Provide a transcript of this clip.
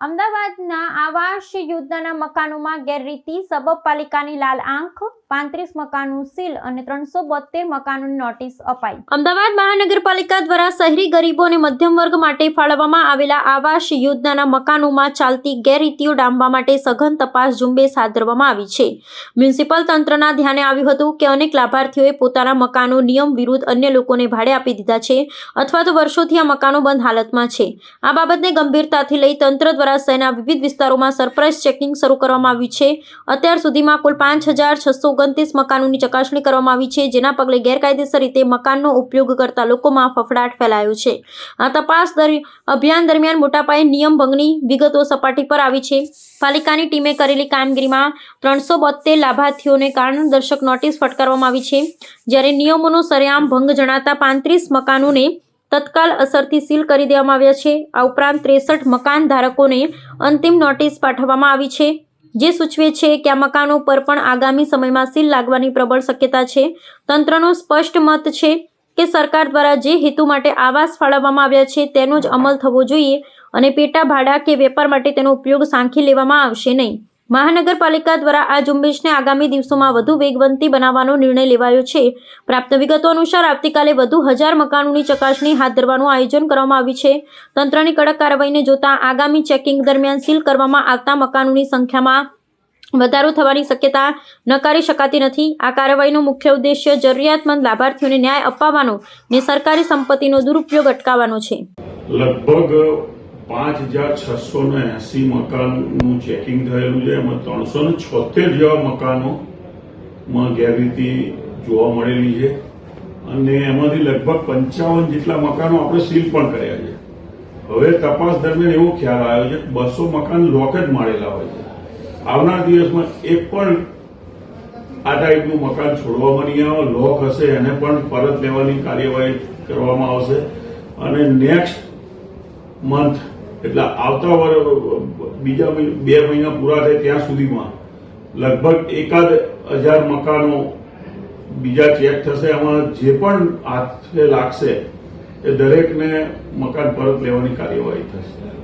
અમદાવાદના આવાસ યોજનાના મકાનોમાં ગેરરીતિ સબબ પાલિકાની લાલ આંખ પાંત્રીસ મકાનો સીલ અને ત્રણસો બોતેર મકાનોની નોટિસ અપાઈ. અમદાવાદ મહાનગરપાલિકા દ્વારા શહેરી ગરીબો અને મધ્યમ વર્ગ માટે ફાળવવામાં આવેલા આવાસ યોજનાના મકાનોમાં ચાલતી ગેરરીતિઓ ડામવા માટે સઘન તપાસ ઝુંબેશ હાથ ધરવામાં આવી છે. મ્યુનિસિપલ તંત્રના ધ્યાને આવ્યું હતું કે અનેક લાભાર્થીઓએ પોતાના મકાનો નિયમ વિરુદ્ધ અન્ય લોકોને ભાડે આપી દીધા છે અથવા તો વર્ષોથી આ મકાનો બંધ હાલતમાં છે. આ બાબતને ગંભીરતાથી લઈ તંત્ર દ્વારા શહેરના વિવિધ વિસ્તારોમાં સરપ્રાઇઝ ચેકિંગ શરૂ કરવામાં આવ્યું છે. અત્યાર સુધીમાં કુલ પાંચ હજાર છસો ઓગણત્રીસ મકાનોની ચકાસણી કરવામાં આવી છે, જેના પગલે ગેરકાયદેસર રીતે મકાનનો ઉપયોગ કરતા લોકોમાં ફફડાટ ફેલાયો છે. આ તપાસ અભિયાન દરમિયાન મોટા પાયે નિયમ ભંગની વિગતો સપાટી પર આવી છે. પાલિકાની ટીમે કરેલી કામગીરીમાં ત્રણસો બોતેર લાભાર્થીઓને કારણદર્શક નોટિસ ફટકારવામાં આવી છે. જ્યારે નિયમોનો સરેઆમ ભંગ જણાતા પાંત્રીસ મકાનોને તત્કાલ અસરથી સીલ કરી દેવામાં આવ્યા છે. આ ઉપરાંત ત્રેસઠ મકાન ધારકોને અંતિમ નોટિસ પાઠવવામાં આવી છે. જે સૂચવે છે કે આ મકાનો પર પણ આગામી સમયમાં સીલ લાગવાની પ્રબળ શક્યતા છે. તંત્રનો સ્પષ્ટ મત છે કે સરકાર દ્વારા જે હેતુ માટે આવાસ ફાળવવામાં આવ્યા છે તેનો જ અમલ થવો જોઈએ અને પેટા ભાડા કે વેપાર માટે તેનો ઉપયોગ સાંખી લેવામાં આવશે નહીં. મહાનગરપાલિકા દ્વારા આ ઝુંબેશને આગામી દિવસોમાં વધુ વેગવંતી બનાવવાનો નિર્ણય લેવાયો છે. પ્રાપ્ત વિગતો અનુસાર આવતીકાલે વધુ હજાર મકાનોની ચકાસણી હાથ ધરવાનું આયોજન કરવામાં આવ્યું છે. તંત્રની કડક કાર્યવાહીને જોતા આગામી ચેકિંગ દરમિયાન સીલ કરવામાં આવતા મકાનોની સંખ્યામાં વધારો થવાની શક્યતા નકારી શકાતી નથી. આ કાર્યવાહીનો મુખ્ય ઉદ્દેશ્ય જરૂરિયાતમંદ લાભાર્થીઓને ન્યાય અપાવવાનો ને સરકારી સંપત્તિનો દુરુપયોગ અટકાવવાનો છે. લગભગ પાંચ હજાર છસો ને એસી મકાનનું ચેકિંગ થયેલું છે. એમાં ત્રણસો ને છોતેર જેવા મકાનોમાં ગેરરીતિ જોવા મળેલી છે. અને એમાંથી લગભગ પંચાવન જેટલા મકાનો આપણે સીલ પણ કર્યા છે. હવે તપાસ દરમિયાન એવો ખ્યાલ આવ્યો છે કે બસો મકાન લોક જ મારેલા હોય છે. આવનાર દિવસમાં એક પણ આ ટાઈપનું મકાન છોડવામાં નહીં આવે, લોક હશે, એને પણ પરત લેવાની કાર્યવાહી કરવામાં આવશે. અને નેક્સ્ટ મંથ એટલે આવતા વર, બીજા બે મહિના પૂરા થાય ત્યાં સુધીમાં લગભગ એકાદ હજાર મકાનો બીજા ચેક થશે. એમાં જે પણ હાથે લાગશે એ દરેકને મકાન પરત લેવાની કાર્યવાહી થશે.